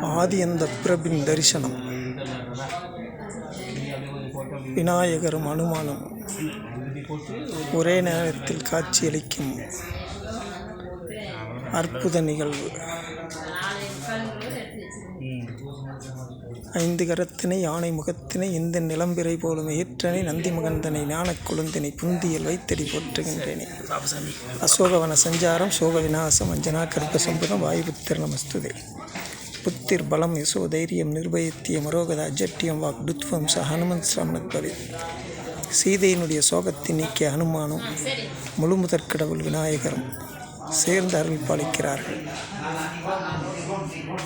ஆதி அந்த பிரபின் தரிசனம். விநாயகரும் அனுமானும். ஒரே நேரத்தில் காட்சியளிக்கும் அற்புத நிகழ்வு. ஐந்து கரத்தினை யானை முகத்தினை இந்த நிலம்பிரை போலும் ஏற்றனை நந்தி மகந்தனை ஞானக் கொழுந்தினை புந்தியில் வைத்தடி போற்றுகின்றேனே. அசோகவன சஞ்சாரம் சோக விநாசம் அஞ்சனா கருப்ப சம்பதம் வாயுபுத்திர நமஸ்துதே. புத்திர் பலம் யசோ தைரியம் நிர்பயத்தியம் மரோகதா அஜட்டியம் வாக் டுத்வம் ச ஹனுமந்த் சிரமணத் பவி சீதையினுடைய சோகத்தை நீக்கிய ஹனுமானும் முழுமுதற் கடவுள் விநாயகரும் சேர்ந்து அருள் பாலிக்கிறார்கள்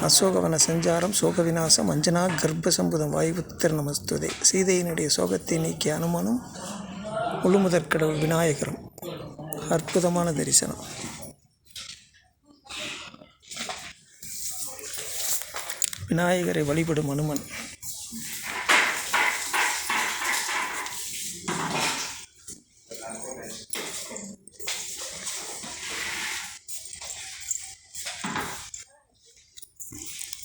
அசோகவன சஞ்சாரம் சோக விநாசம் அஞ்சனா கர்ப்ப சம்புதம் வாயுபுத்திர நமஸ்துதே. சீதையினுடைய சோகத்தை நீக்கிய அனுமனும் முழுமுதற்கடவுள் விநாயகரும். அற்புதமான தரிசனம். விநாயகரை வழிபடும் அனுமன்.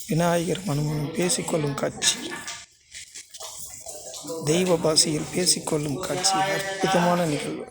விநாயகர் அனுமனும் பேசிக்கொள்ளும் காட்சி. தெய்வ பாஷையில் பேசிக்கொள்ளும் காட்சி. அற்புதமான நிகழ்வு.